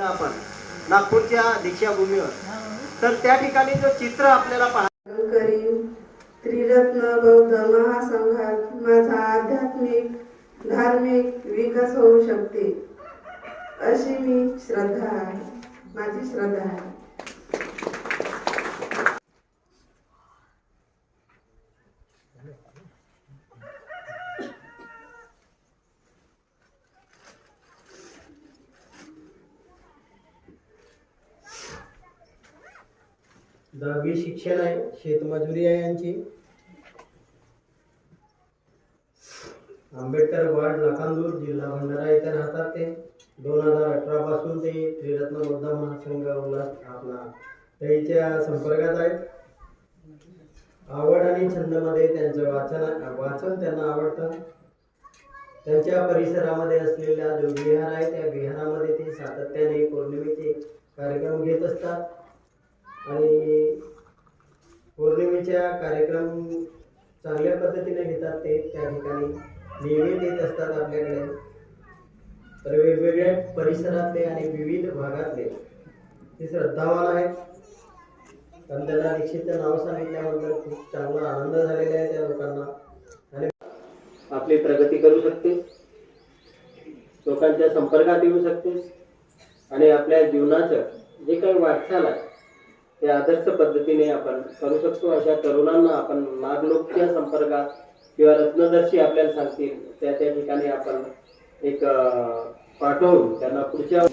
बघितलं आपण नागपूरच्या दीक्षाभूमीवर. तर त्या ठिकाणी जो चित्र आपल्याला पाहा करीन त्रिरत्न बौद्ध महासंघात माझा आध्यात्मिक धार्मिक विकास होऊ शकते अशी मी श्रद्धा आहे. माझी श्रद्धा आहे. दहावी शिक्षण आहे शेतमजुरी आहे यांची. आंबेडकर वार्ड लाखांदूर जिल्हा भंडारा इथे राहतात ते. दोन हजार अठरा पासून ते त्रिरत्न बौद्ध महासंघाला आपला त्याच्या संपर्कात आहेत. आवड आणि छंदमध्ये त्यांचं वाचन वाचन त्यांना आवडतं. त्यांच्या परिसरामध्ये असलेला जो विहार आहे त्या विहारामध्ये ते सातत्याने पौर्णिमेचे कार्यक्रम घेत असतात. आणि पौर्णिमेच्या कार्यक्रम चांगल्या पद्धतीने घेतात ते त्या ठिकाणी. नियमित येत असतात आपल्याकडे. तर वेगवेगळ्या परिसरातले आणि विविध भागातले ते श्रद्धावान आहेत. कारण त्यांना दीक्षेचं नाव सांगितल्यानंतर खूप चांगला आनंद झालेला आहे त्या लोकांना. आणि आपली प्रगती करू शकते. लोकांच्या संपर्कात येऊ शकते. आणि आपल्या जीवनाचं जे काही वाटचाल आहे ते आदर्श पद्धतीने आपण करू शकतो. अशा तरुणांना आपण नागलोकच्या संपर्कात किंवा रत्नदर्शी आपल्याला सांगतील. त्या त्या ठिकाणी आपण एक पाठवून त्यांना पुढच्या